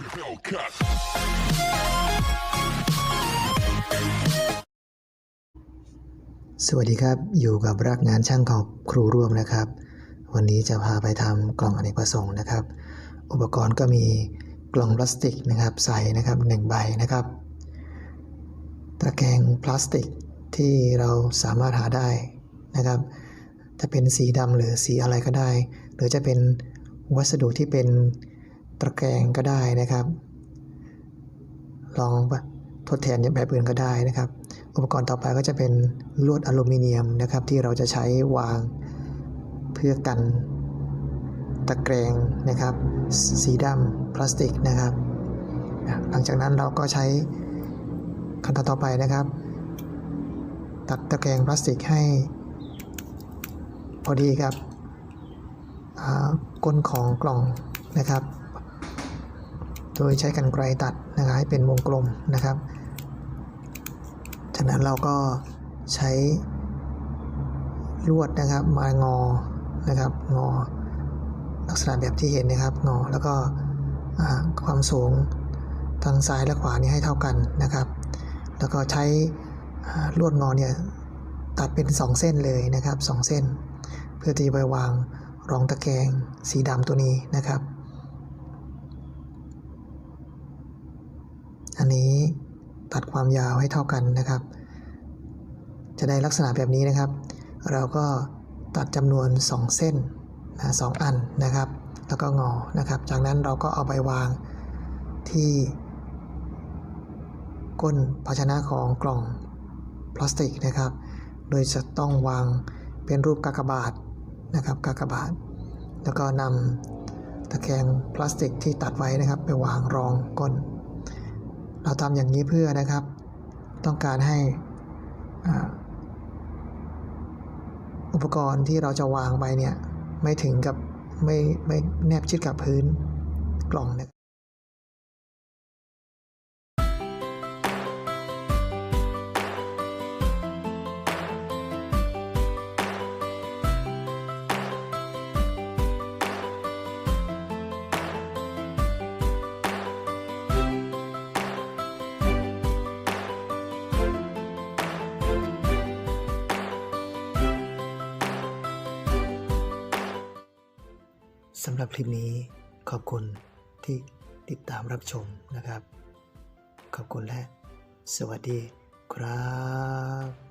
สวัสดีครับ อยู่กับรักงานช่างของครูร่วมนะครับ วันนี้จะพาไปทำกล่องอเนกประสงค์นะครับ อุปกรณ์ก็มีกล่องพลาสติกนะครับใสนะครับหนึ่งใบนะครับ ตะแกรงพลาสติกที่เราสามารถหาได้นะครับจะเป็นสีดำหรือสีอะไรก็ได้ หรือจะเป็นวัสดุที่เป็น ตะแกรงก็ได้นะครับ ลองทดแทนแบบอื่นก็ได้นะครับ อุปกรณ์ต่อไปก็จะเป็นลวดอลูมิเนียมนะครับ ที่เราจะใช้วางเพื่อกันตะแกรงนะครับ สีดำพลาสติกนะครับ หลังจากนั้นเราก็ใช้ขั้นตอนต่อไปนะครับ ตัดตะแกรงพลาสติกให้พอดีกับก้นของกล่องนะครับ โดยใช้กันไกรตัดนะครับให้เป็นวงกลมนะครับ จากนั้นเราก็ใช้ลวดนะครับมางอนะครับงอลักษณะแบบที่เห็นนะครับงอแล้วก็ความสูงทางซ้ายและขวานี่ให้เท่ากันนะครับ แล้วก็ใช้ลวดงอเนี่ยตัดเป็น 2 เส้นเลยนะครับ 2 เส้น เพื่อที่จะไปวางรองตะแกรงสีดำตัวนี้นะครับ อันนี้ตัดความยาวให้เท่ากันนะครับ จะได้ลักษณะแบบนี้นะครับ เราก็ตัดจำนวน 2 เส้นนะสองอันนะครับ แล้วก็งอนะครับ จากนั้นเราก็เอาไปวางที่ก้นภาชนะของกล่องพลาสติกนะครับ โดยจะต้องวางเป็นรูปกากบาทนะครับกากบาท แล้วก็นำตะแกรงพลาสติกที่ตัดไว้นะครับ ไปวางรองก้น เราทำอย่างนี้เพื่อนะครับ ต้องการให้อุปกรณ์ที่เราจะวางไปเนี่ย ไม่ถึงกับไม่ไม่แนบชิดกับพื้นกล่องนะ สำหรับคลิปนี้ขอบคุณที่ติดตามรับชมนะครับ ขอบคุณและสวัสดีครับ